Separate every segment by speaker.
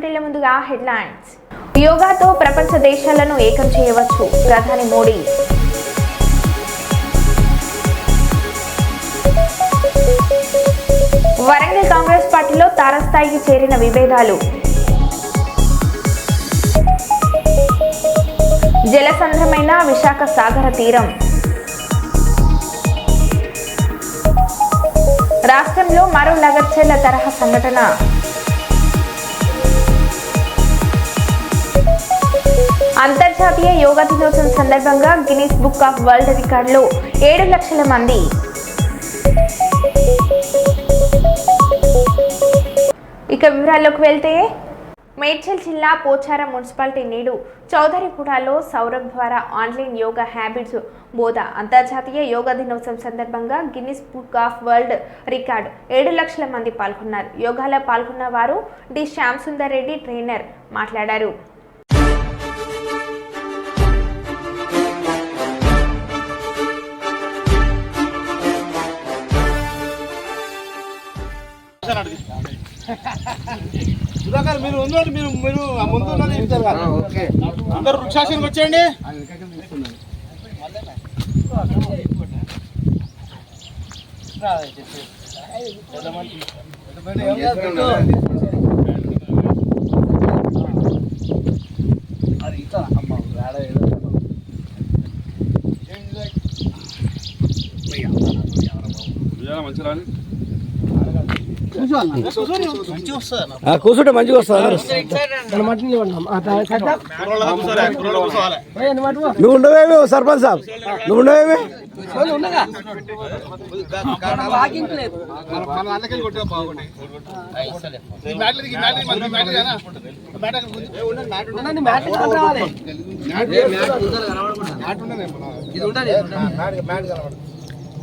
Speaker 1: బులెటిన్ల ముందుగా హెడ్లైన్స్. యోగాతో ప్రపంచ దేశాలను ఏకం చేయవచ్చు ప్రధాని మోడీ. వరంగల్ కాంగ్రెస్ పార్టీలో తారస్థాయికి చేరిన విభేదాలు. జలసంద్రమైన విశాఖ సాగర తీరం. రాష్ట్రంలో మరో లగర్చెల్ల తరహా సంఘటన. అంతర్జాతీయ యోగా దినోత్సవం సందర్భంగా గిన్నీస్ బుక్ ఆఫ్ వరల్డ్ రికార్డులో ఏడు లక్షల మంది. ఇక వివరాల్లోకి వెళ్తే మేడ్చల్ జిల్లా పోచారం మున్సిపాలిటీ నేడు చౌదరిగూడలో సౌరభ్ ద్వారా ఆన్లైన్ యోగా హ్యాబిట్స్ బోధ. అంతర్జాతీయ యోగా దినోత్సవం సందర్భంగా Guinness book of world record ఏడు లక్షల మంది పాల్గొన్నారు. యోగాలో పాల్గొన్న వారు డి. శ్యామ్ సుందర్ రెడ్డి ట్రైనర్ మాట్లాడారు.
Speaker 2: సుధాకర్ మీరు ఉన్నోళ్ళు మీరు మీరు ఆ ముందు ఉన్నది చెప్తారు కదా అందరు వృక్షాసనకి వచ్చేయండి. మంచిగా
Speaker 3: కూర్చుంటే మంచిగా వస్తుంది నువ్వు ఉండవేమి సర్పంచ్ సాబ్? నువ్వు ఉండవేమి
Speaker 2: మన వాళ్ళకెళ్ళి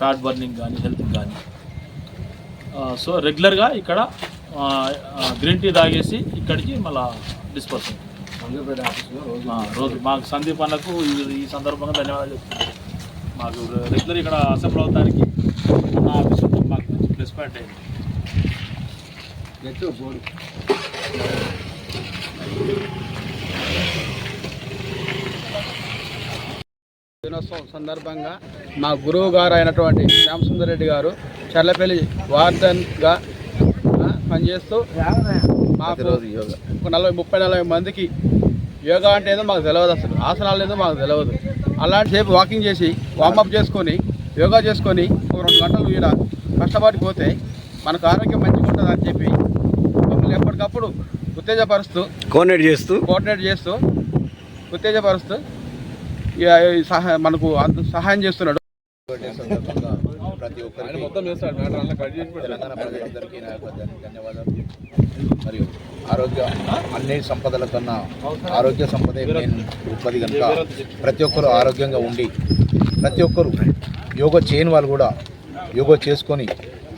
Speaker 4: ఫ్యాట్ బర్నింగ్ కానీ హెల్త్ కానీ సో రెగ్యులర్గా ఇక్కడ గ్రీన్ టీ తాగేసి ఇక్కడికి మళ్ళా డిస్పర్స్ రోజు మాకు సందీప్ అన్నకు ఈ- ఈ సందర్భంగా ధన్యవాదాలు చెప్తున్నాను మాకు రెగ్యులర్ ఇక్కడ అసెంబ్లీ అవడానికి నా ఆఫీస్ ఉంటుంది. మాకు మంచి ప్లస్ పాయింట్ అయింది.
Speaker 2: దినోత్సవం సందర్భంగా మా గురువు గారు అయినటువంటి శ్యామసుందర్ రెడ్డి గారు చర్లపల్లి వార్డన్గా పనిచేస్తూ మాకు ఒక నలభై ముప్పై నలభై మందికి యోగా అంటే ఏదో మాకు తెలియదు అసలు. ఆసనాలు ఏదో మాకు తెలియదు అలాంటి సేపు వాకింగ్ చేసి వార్మప్ చేసుకొని యోగా చేసుకొని ఒక రెండు గంటలు ఈడ కష్టపడిపోతే మనకు ఆరోగ్యం మంచిగా ఉంటుంది అని చెప్పి మమ్మల్ని ఎప్పటికప్పుడు ఉత్తేజపరుస్తూ
Speaker 3: కోఆర్డినేట్ చేస్తూ
Speaker 2: కోఆర్డినేట్ చేస్తూ ఉత్తేజపరుస్తూ మనకు అంత సహాయం చేస్తున్నాడు.
Speaker 5: ప్రతి ఒక్కరికి తెలంగాణ ప్రజలందరికీ ధన్యవాదాలు. మరియు ఆరోగ్య అన్ని సంపదల కన్నా ఆరోగ్య సంపదే మెయిన్ ఉత్పత్తి కనుక ప్రతి ఒక్కరు ఆరోగ్యంగా ఉండి ప్రతి ఒక్కరు యోగా చేయని వాళ్ళు కూడా యోగా చేసుకొని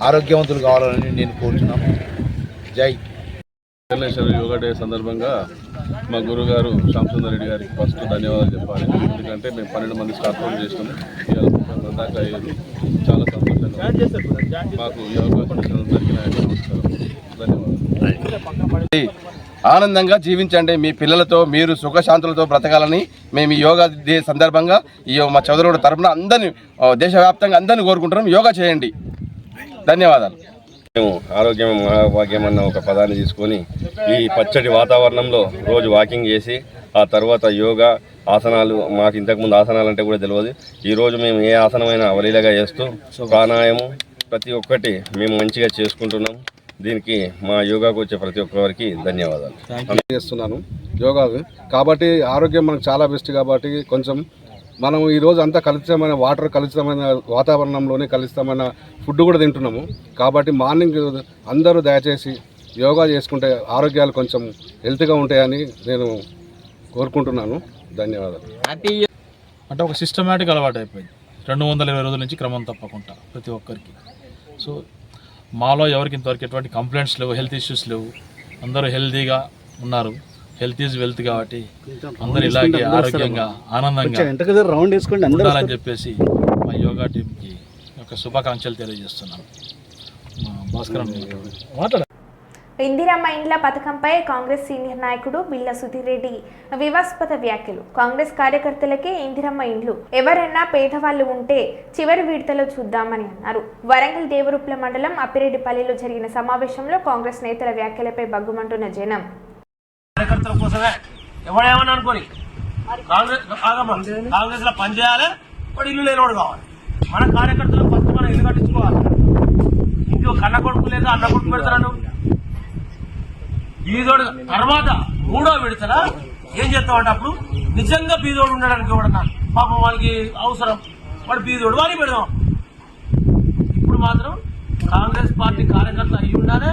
Speaker 5: ఆరోగ్యవంతులు కావాలని నేను కోరుచున్నాను. జై.
Speaker 6: ఇంటర్నేషనల్ యోగా డే సందర్భంగా మా గురుగారు శ్యామసుందర్ రెడ్డి గారికి ఫస్ట్ ధన్యవాదాలు చెప్పాలి. ఎందుకంటే మేము పన్నెండు మంది స్టాఫ్ వర్క్ ఇవాళ దాకా అయ్యారు. చాలా సంతోషంగా మాకు ఈ అవకాశం ధన్యవాదాలు.
Speaker 7: ఆనందంగా జీవించండి మీ పిల్లలతో మీరు సుఖశాంతులతో బ్రతకాలని మేము ఈ యోగా డే సందర్భంగా ఈ మా చౌదరుడు తరపున అందరినీ దేశవ్యాప్తంగా అందరినీ కోరుకుంటున్నాం. యోగా చేయండి. ధన్యవాదాలు.
Speaker 6: మేము ఆరోగ్యం మహాభాగ్యం అన్న ఒక పదాన్ని తీసుకొని ఈ పచ్చటి వాతావరణంలో రోజు వాకింగ్ చేసి ఆ తర్వాత యోగా ఆసనాలు మాకు ఇంతకుముందు ఆసనాలు అంటే కూడా తెలియదు. ఈరోజు మేము ఏ ఆసనమైనా అవలీలగా చేస్తూ ప్రాణాయామం ప్రతి ఒక్కటి మేము మంచిగా చేసుకుంటున్నాం. దీనికి మా యోగాకు వచ్చే ప్రతి ఒక్కరికి ధన్యవాదాలు.
Speaker 2: చేస్తున్నాను. యోగా కాబట్టి ఆరోగ్యం మనకు చాలా బెస్ట్ కాబట్టి కొంచెం మనం ఈరోజు అంతా కలుషితమైన వాటర్ కలుషితమైన వాతావరణంలోనే కలుషితమైన ఫుడ్ కూడా తింటున్నాము. కాబట్టి మార్నింగ్ అందరూ దయచేసి యోగా చేసుకుంటే ఆరోగ్యాలు కొంచెం హెల్త్గా ఉంటాయని నేను కోరుకుంటున్నాను. ధన్యవాదాలు.
Speaker 4: అంటే ఒక సిస్టమేటిక్ అలవాటు అయిపోయింది రెండు వందల ఇరవై రోజుల నుంచి క్రమం తప్పకుండా ప్రతి ఒక్కరికి. సో మాలో ఎవరికి ఇంతవరకు ఎటువంటి కంప్లైంట్స్ లేవు హెల్త్ ఇష్యూస్ లేవు. అందరూ హెల్తీగా ఉన్నారు. హెల్త్ ఈజ్ వెల్త్ కాబట్టి అందరూ ఇలాగే ఆరోగ్యంగా ఆనందంగా
Speaker 3: రౌండ్ వేసుకోండి
Speaker 4: ఉండాలని చెప్పేసి మా యోగా టీంకి ఒక శుభాకాంక్షలు తెలియజేస్తున్నాను. మా భాస్కర్ మాట్లాడ.
Speaker 1: ఇందిరమ్మ ఇండ్ల పథకంపై కాంగ్రెస్ సీనియర్ నాయకుడు బిల్ల సుధీర్ రెడ్డి వివాస్పద వ్యాఖ్యలు. కాంగ్రెస్ కార్యకర్తలకే ఇందిరమ్మ ఇండ్లు. ఎవరైనా పేదవాళ్ళు ఉంటే చివరి విడతలో చూద్దామని అన్నారు. వరంగల్ దేవరుప్ల మండలం అప్పిరెడ్డిపల్లిలో జరిగిన సమావేశంలో కాంగ్రెస్ నేతల వ్యాఖ్యలపై బగ్గుమంటున్న జనం.
Speaker 8: కార్యకర్తల కోసమే ఎవడేమని అనుకోని కాంగ్రెస్ ఆగమ్మ. కాంగ్రెస్లో పనిచేయాలి వాడు ఇల్లు లేనివాడు కావాలి. మన కార్యకర్తలు ఫస్ట్ మనం ఇల్లు కట్టించుకోవాలి. ఇంకో కన్న కొడుకు లేదా అన్న కొడుకు పెడతాను బీదోడు తర్వాత మూడో విడతల ఏం చేస్తామంటే అప్పుడు నిజంగా బీదోడు ఉండడానికి ఎవడన్నా పాపం వానికి అవసరం. వాడు బీదోడు వాడిని పెడదాం. ఇప్పుడు మాత్రం కాంగ్రెస్ పార్టీ కార్యకర్త అయి ఉండాలి.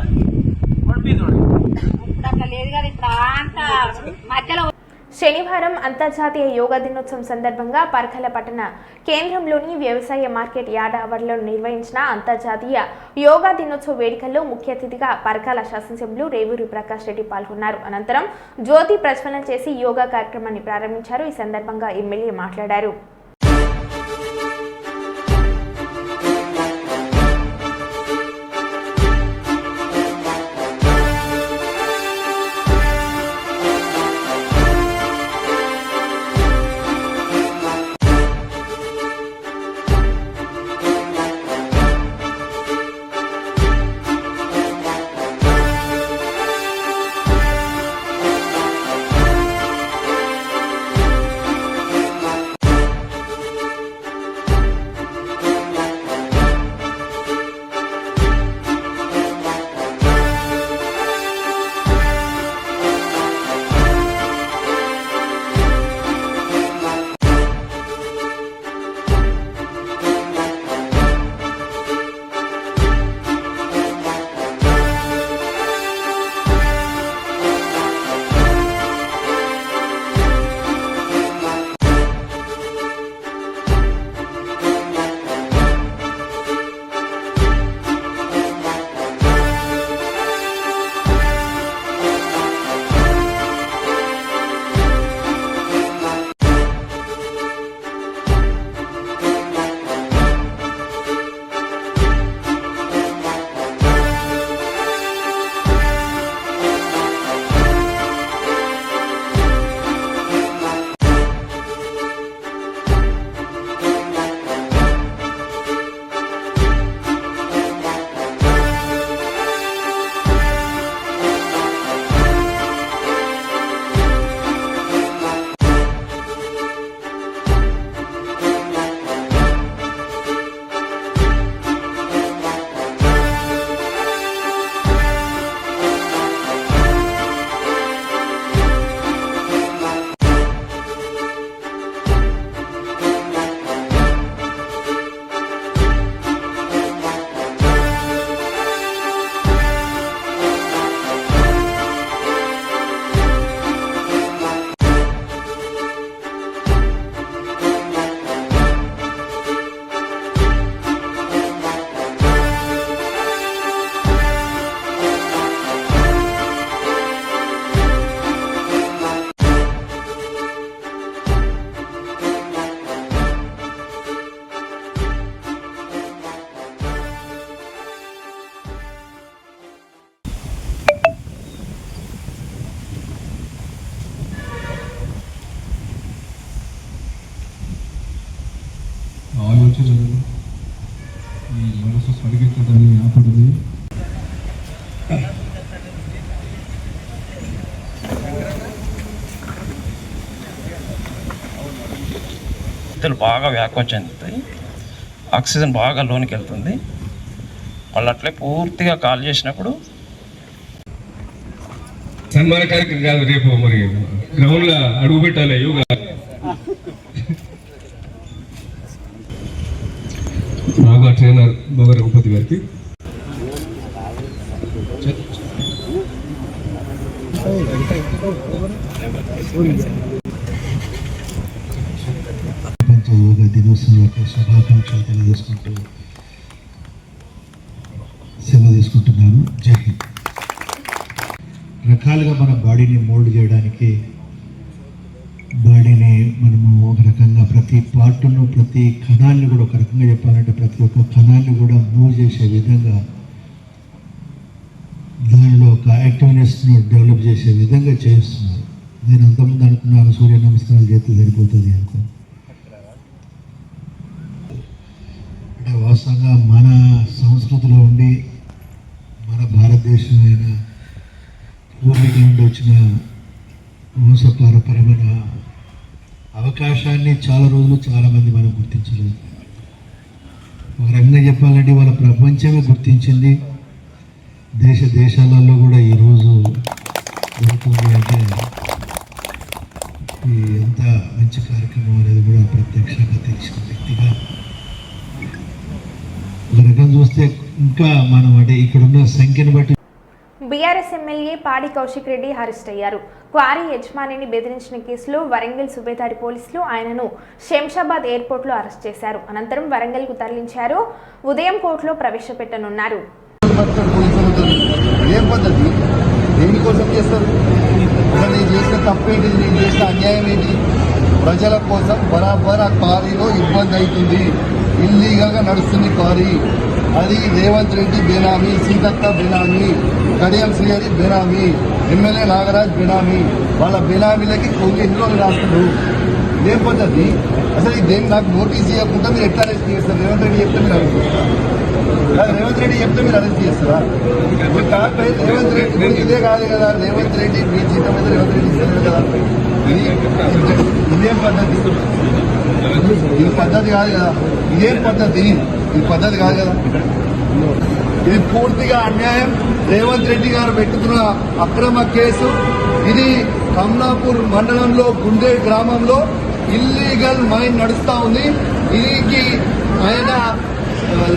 Speaker 1: శనివారం అంతర్జాతీయ యోగా దినోత్సవం సందర్భంగా పర్ఖల పట్టణ కేంద్రంలోని వ్యవసాయ మార్కెట్ యార్డ్ ఆవరణలో నిర్వహించిన అంతర్జాతీయ యోగా దినోత్సవ వేడుకల్లో ముఖ్య అతిథిగా పరకాల శాసనసభ్యులు రేవూరి ప్రకాష్ రెడ్డి పాల్గొన్నారు. అనంతరం జ్యోతి ప్రజ్వలన చేసి యోగా కార్యక్రమాన్ని ప్రారంభించారు. ఈ సందర్భంగా ఎమ్మెల్యే మాట్లాడారు.
Speaker 9: ఇసుకలు బాగా వ్యాఖ్యం చెందుతాయి ఆక్సిజన్ బాగా లోనికి వెళ్తుంది వాళ్ళు అట్లే పూర్తిగా కాల్ చేసినప్పుడు
Speaker 10: సన్మాన కార్యక్రమం కాదు రేపు మరి గ్రౌండ్లో అడుగు పెట్టాలి యోగా బాగా ట్రైనర్ బాగా రఘుపతి గారికి Thank you.
Speaker 5: ప్రపంచ యోగా దినోత్సవం యొక్క శుభాకాంక్షలు తెలియజేసుకుంటూ సెలవు తీసుకుంటున్నాను. జై హింద్. రకాలుగా మన బాడీని మోల్డ్ చేయడానికి బాడీని మనము ఒక రకంగా ప్రతి పార్ట్ను ప్రతి కణాన్ని కూడా ఒక రకంగా చెప్పాలంటే ప్రతి ఒక్క కణాన్ని కూడా మూవ్ చేసే విధంగా దానిలో ఒక యాక్టివ్నెస్ను డెవలప్ చేసే విధంగా చేస్తున్నారు. నేను అంతకుముందు అనుకున్నాను సూర్య నమస్కారాలు చేస్తే సరిపోతుంది అనుకో అంటే వాస్తవంగా మన సంస్కృతిలో ఉండి మన భారతదేశమైన పూర్వీకుల నుండి వచ్చిన వంశపారపరమైన అవకాశాన్ని చాలా రోజులు చాలామంది మనం గుర్తించలేదు. ఒక రకంగా చెప్పాలంటే వాళ్ళ ప్రపంచమే గుర్తించింది. దేశ దేశాలలో కూడా ఈరోజు జరుగుతుంది అంటే ఈ ఎంత మంచి కార్యక్రమం అనేది కూడా ప్రత్యక్షంగా తెలిసిన వ్యక్తిగా ఒక రకం చూస్తే ఇంకా మనం అంటే ఇక్కడున్న సంఖ్యను బట్టి
Speaker 1: బీఆర్ఎస్ ఎమ్మెల్యే పాడి కౌశిక్ రెడ్డి అరెస్ట్ అయ్యారు. క్వారీ యజమానిని బెదిరించిన కేసులో వరంగల్ సుబేదారి పోలీసులు ఆయనను శంషాబాద్ ఎయిర్పోర్ట్లో అరెస్ట్ చేశారు. అనంతరం వరంగల్కు తరలించారు. ఉదయం కోర్టులో ప్రవేశపెట్టనున్నారు.
Speaker 5: ప్రజల కోసం బరాబర్ ఆ క్వారీలో ఇబ్బంది అవుతుంది. ఇల్లీగల్గా నడుస్తుంది క్వారీ. అది రేవంత్ రెడ్డి బేనామీ సీతక్క బేనామీ కడియం శ్రీహరి బేనామీ ఎమ్మెల్యే నాగరాజ్ బేనామీ. వాళ్ళ బేనామీలకి కొన్ని ఎన్ని రోజులు రాస్తున్నారు ఇదేం పద్ధతి అసలు ఇదేం నాకు నోటీస్ ఇవ్వకుండా మీరు ఎట్లా అరెస్ట్ చేస్తారు? రేవంత్ రెడ్డి చెప్తే మీరు అరెస్ట్ చేస్తారు? రేవంత్ రెడ్డి చెప్తే మీరు అరెస్ట్ చేస్తారా? కాకపోతే రేవంత్ రెడ్డి ఇదే కాదు కదా రేవంత్ రెడ్డి మీ జీతం మీద రేవంత్ రెడ్డి ఇస్తారు కదా. ఇదేం పద్ధతి? ఇది పద్ధతి కాదు కదా. ఇదేం పద్ధతి? ఇది పద్ధతి కాదు కదా. ఇది పూర్తిగా అన్యాయం. రేవంత్ రెడ్డి గారు పెట్టుకున్న అక్రమ కేసు. ఇది కమలాపూర్ మండలంలో గుండే గ్రామంలో ఇల్లీగల్ మైన్ నడుస్తా ఉంది. దీనికి ఆయన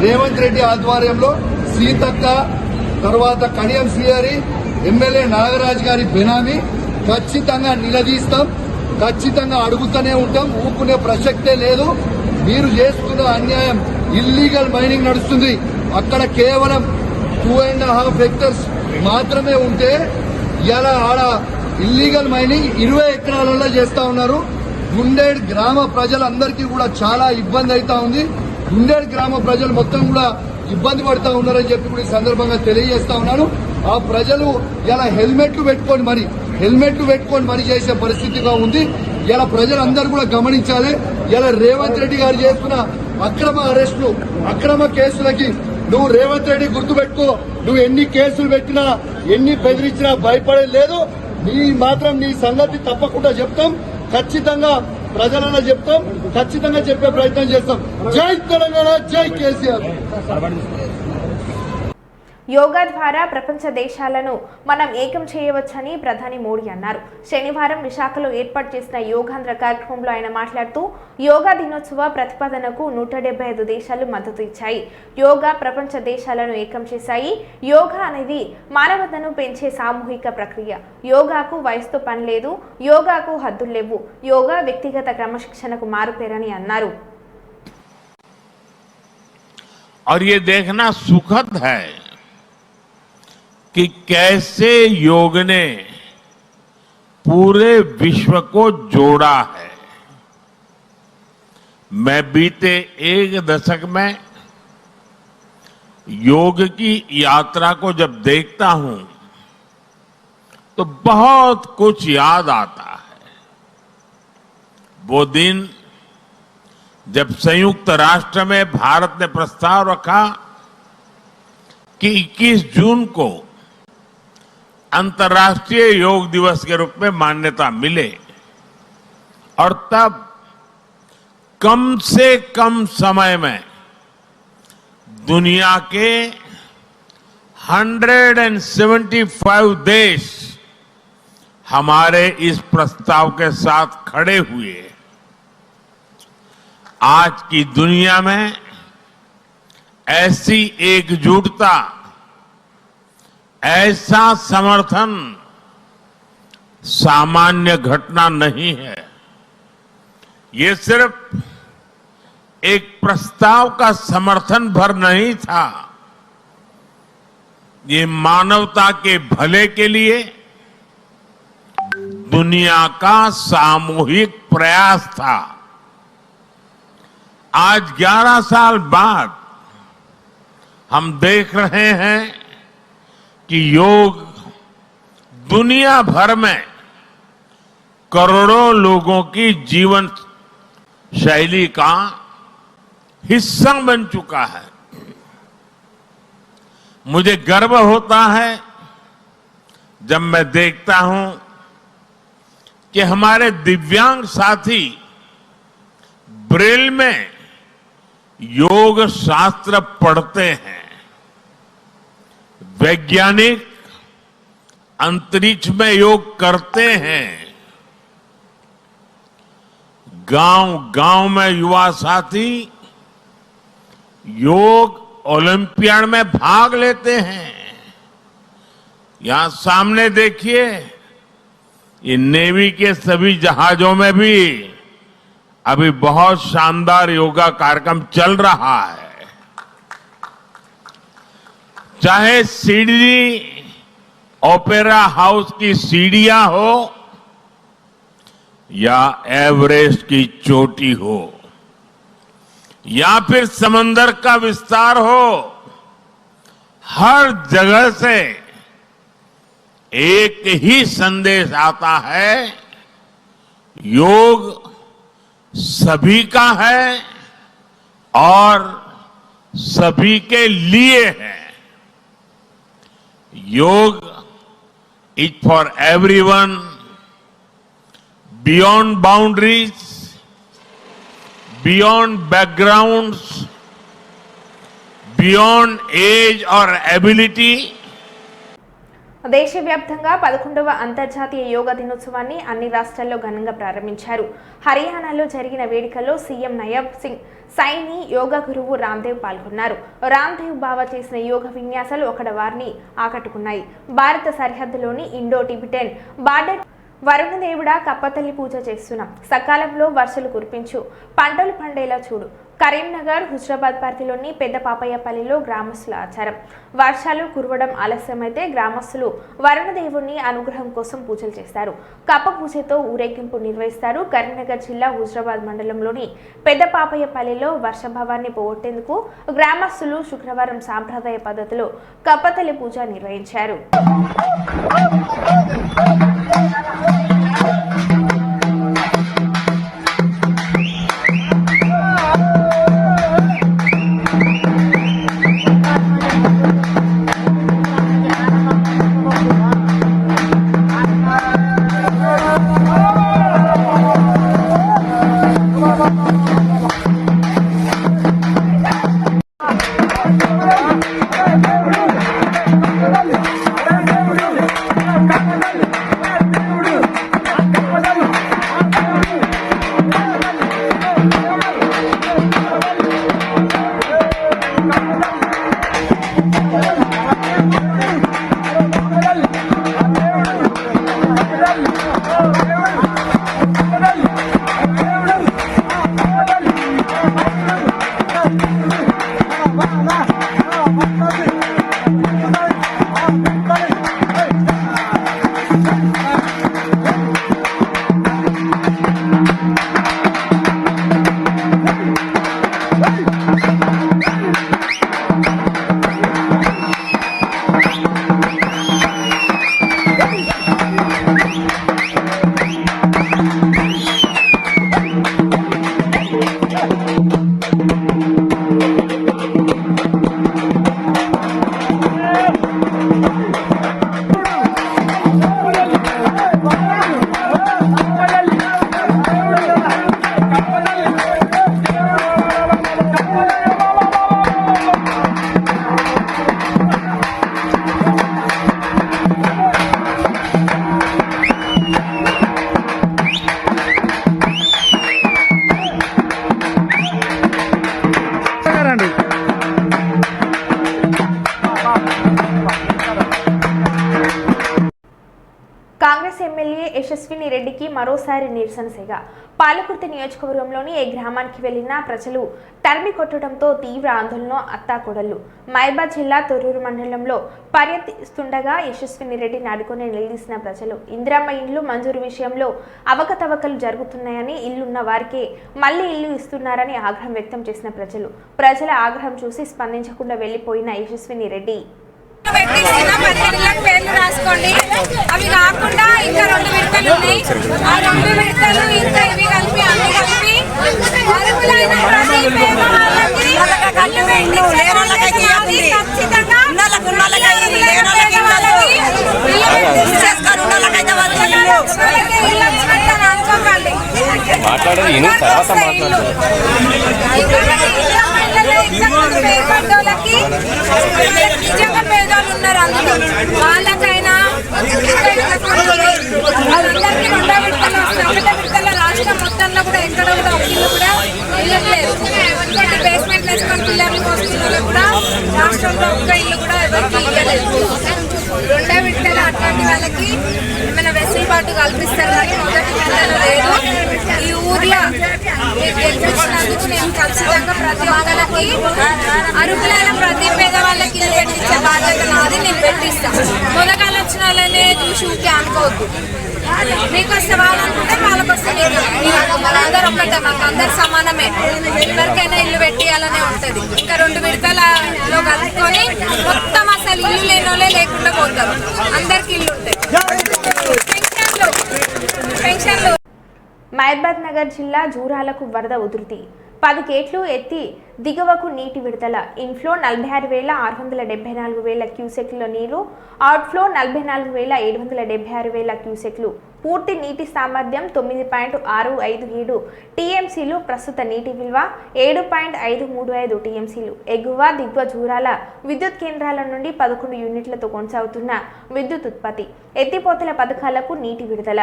Speaker 5: రేవంత్ రెడ్డి ఆధ్వర్యంలో సీతక్క తర్వాత కడియం శ్రీహరి ఎమ్మెల్యే నాగరాజ్ గారి బెనామీ ఖచ్చితంగా నిలదీస్తాం. ఖచ్చితంగా అడుగుతూనే ఉంటాం ఊపుకునే ప్రసక్తే లేదు. మీరు చేస్తున్న అన్యాయం ఇల్లీగల్ మైనింగ్ నడుస్తుంది. అక్కడ కేవలం టూ అండ్ హాఫ్ హెక్టర్స్ మాత్రమే ఉంటే ఇలా ఆడ ఇల్లీగల్ మైనింగ్ ఇరవై ఎకరాలలో చేస్తా ఉన్నారు. గుండేడ్ గ్రామ ప్రజలందరికీ కూడా చాలా ఇబ్బంది అవుతా ఉంది. గుండేడ్ గ్రామ ప్రజలు మొత్తం కూడా ఇబ్బంది పడతా ఉన్నారని చెప్పి కూడా ఈ సందర్భంగా తెలియజేస్తా ఉన్నాను. ఆ ప్రజలు ఇలా హెల్మెట్లు పెట్టుకొని మరి. హెల్మెట్లు పెట్టుకొని పని చేసే పరిస్థితిగా ఉంది. ఇలా ప్రజలందరూ కూడా గమనించాలి. ఇలా రేవంత్ రెడ్డి గారు చేస్తున్న అక్రమ అరెస్టులు అక్రమ కేసులకి నువ్వు రేవంత్ రెడ్డి గుర్తుపెట్టుకో. నువ్వు ఎన్ని కేసులు పెట్టినా ఎన్ని బెదిరించినా భయపడే లేదు. నీ మాత్రం నీ సంగతి తప్పకుండా చెప్తాం. ఖచ్చితంగా ప్రజలలో చెప్తాం. ఖచ్చితంగా చెప్పే ప్రయత్నం చేస్తాం. జై తెలంగాణ జై కేసీఆర్.
Speaker 1: యోగా ద్వారా ప్రపంచ దేశాలను మనం ఏకం చేయవచ్చని ప్రధాని మోడీ అన్నారు శనివారం విశాఖలో ఏర్పాటు చేసిన యోగాంధ్ర కార్యక్రమంలో ఆయన మాట్లాడుతూ యోగా దినోత్సవ ప్రతిపాదనకు నూట డెబ్బై ఐదు దేశాలు మద్దతు ఇచ్చాయి యోగా ప్రపంచ దేశాలను ఏకం చేశాయి యోగా అనేది మానవతను పెంచే సామూహిక ప్రక్రియ యోగాకు వయసుతో పని లేదు యోగాకు హద్దులు లేవు యోగా వ్యక్తిగత క్రమశిక్షణకు మారుపేరని అన్నారు
Speaker 11: और ये देखना सुखद है कि कैसे योग ने पूरे विश्व को जोड़ा है। मैं बीते एक दशक में योग की यात्रा को जब देखता हूँ तो बहुत कुछ याद आता है। वो दिन जब संयुक्त राष्ट्र में भारत ने प्रस्ताव रखा कि 21 जून को अंतर्राष्ट्रीय योग दिवस के रूप में मान्यता मिले। और तब कम से कम समय में दुनिया के 175 देश हमारे इस प्रस्ताव के साथ खड़े हुए। आज की दुनिया में ऐसी एकजुटता ऐसा समर्थन सामान्य घटना नहीं है। ये सिर्फ़ एक प्रस्ताव का समर्थन भर नहीं था। ये मानवता के भले के लिए दुनिया का सामूहिक प्रयास था। आज 11 साल बाद हम देख रहे हैं कि योग दुनिया भर में करोड़ों लोगों की जीवन शैली का हिस्सा बन चुका है। मुझे गर्व होता है जब मैं देखता हूँ कि हमारे दिव्यांग साथी ब्रेल में योग शास्त्र पढ़ते हैं। वैज्ञानिक अंतरिक्ष में योग करते हैं। गाँव गाँव में युवा साथी योग ओलंपियाड में भाग लेते हैं। यहाँ सामने देखिए, ये नेवी के सभी जहाजों में भी अभी बहुत शानदार योगा कार्यक्रम चल रहा है। चाहे सीढ़ी ओपेरा हाउस की सीढ़ियाँ हो या एवरेस्ट की चोटी हो, या फिर समंदर का विस्तार हो, हर जगह से एक ही संदेश आता है, योग सभी का है और सभी के लिए है। Yoga is for everyone beyond boundaries, beyond backgrounds, beyond age or ability.
Speaker 1: దేశవ్యాప్తంగా పదకొండవ అంతర్జాతీయ యోగా దినోత్సవాన్ని అన్ని రాష్ట్రాల్లో ఘనంగా ప్రారంభించారు. హర్యానాలో జరిగిన వేడుకల్లో సీఎం నయబ్ సింగ్ సైని యోగా గురువు రామ్దేవ్ పాల్గొన్నారు. రామ్దేవ్ బాబా చేసిన యోగ విన్యాసాలు ఒకడ వారిని ఆకట్టుకున్నాయి. భారత సరిహద్దులోని ఇండో టిబిటెన్ బార్డర్ వరుణదేవుడా కప్పతల్లి పూజ చేస్తున్నాం సకాలంలో వర్షాలు కురిపించు పంటలు పండేలా చూడు. కరీంనగర్ హుజరాబాద్ పరిధిలోని పెద్ద పాపయ్యపల్లిలో గ్రామస్తుల ఆచారం. వర్షాలు కురవడం ఆలస్యమైతే గ్రామస్తులు వరుణదేవుని అనుగ్రహం కోసం పూజలు చేస్తారు. కప్ప పూజతో ఊరేగింపు నిర్వహిస్తారు. కరీంనగర్ జిల్లా హుజరాబాద్ మండలంలోని పెద్ద పాపయ్యపల్లిలో వర్షభావాన్ని పోగొట్టేందుకు గ్రామస్తులు శుక్రవారం సాంప్రదాయ పద్ధతిలో కప్పతల్లి పూజ నిర్వహించారు. మరోసారి నిరసన సేగ పాలకుర్తి నియోజకవర్గంలోని ఏ గ్రామానికి వెళ్ళినా ప్రజలు తరిమి కొట్టడంతో తీవ్ర ఆందోళన అత్తాకొడలు మైబాద్ జిల్లా తొర్రూరు మండలంలో పర్యటిస్తుండగా యశస్విని రెడ్డిని అడుగుని నిలదీసిన ప్రజలు ఇందిరమ్మ ఇండ్లు మంజూరు విషయంలో అవకతవకలు జరుగుతున్నాయని ఇల్లున్న వారికే మళ్ళీ ఇల్లు ఇస్తున్నారని ఆగ్రహం వ్యక్తం చేసిన ప్రజలు. ప్రజల ఆగ్రహం చూసి స్పందించకుండా వెళ్ళిపోయిన యశస్విని రెడ్డి
Speaker 12: పదిహేనులకు పేర్లు రాసుకోండి. అవి కాకుండా ఇంకా రెండు విడతలు ఉన్నాయి. ఆ రెండు విడతలు ఇంకా ఇవి కలిపి అన్ని కలిపి అర్హులైన ప్రతి కళ్ళు పెట్టి పేదోళ్ళకి నిజంగా పేదోళ్ళు ఉన్నారు అందులో. వాళ్ళకైనా వాళ్ళందరికీ రెండో విడతలు వస్తాయి ఒకటో రాష్ట్రం మొత్తంలో కూడా ఎక్కడ కూడా ఒక ఇల్లు కూడా ఇవ్వట్లేదు ఇంకోటి బేస్మెంట్ వేసుకొని పిల్లలు వస్తున్నారు కూడా రాష్ట్రంలో ఒక్క ఇల్లు కూడా ఎవరికి ఇవ్వలేదు. రెండో విడతల అట్లాంటి వాళ్ళకి ఏమైనా వెసులుబాటు కల్పిస్తారు కానీ మొదటి విడతలు లేదు. ఈ ఊర్లో మీరు గెలిపించినందుకు మేము ఖచ్చితంగా ప్రతి ఒక్కరికి అర్హులైన ప్రతి పేదవాళ్ళకి ఇల్లు పెట్టించే బాధ్యత నాది నేను పెట్టిస్తాను మొదకాలు వచ్చిన వాళ్ళనే చూసి ఊకే అనుకోవద్దు. మీకు వస్తే వాళ్ళనుకుంటే వాళ్ళకి వస్తే మీకు మనందరం ఒకటే మాకు అందరు సమానమే. ఎవరికైనా ఇల్లు పెట్టియాలనే ఉంటది. ఇంకా రెండు విడతలలో కలుపుకొని మొత్తం అసలు ఇల్లు లేని వాళ్ళే లేకుండా పోతారు. అందరికి ఇల్లు ఉంటాయి. పెన్షన్లు
Speaker 1: మహబాద్ నగర్ జిల్లా జూరాలకు వరద ఉధృతి. పది గేట్లు ఎత్తి దిగువకు నీటి విడుదల. ఇన్ఫ్లో నలభై ఆరు వేల ఆరు వందల డెబ్బై నాలుగు వేల క్యూసెక్ల నీరు. అవుట్ఫ్లో నలభై నాలుగు వేల ఏడు వందల డెబ్బై ఆరు వేల క్యూసెక్లు. పూర్తి నీటి సామర్థ్యం తొమ్మిది పాయింట్ ఆరు ఐదు ఏడు టీఎంసీలు ప్రస్తుత నీటి విలువ ఏడు పాయింట్ ఐదు మూడు ఐదు టీఎంసీలు. ఎగువ దిగువ జూరాల విద్యుత్ కేంద్రాల నుండి పదకొండు యూనిట్లతో కొనసాగుతున్న విద్యుత్ ఉత్పత్తి. ఎత్తిపోతల పథకాలకు నీటి విడుదల.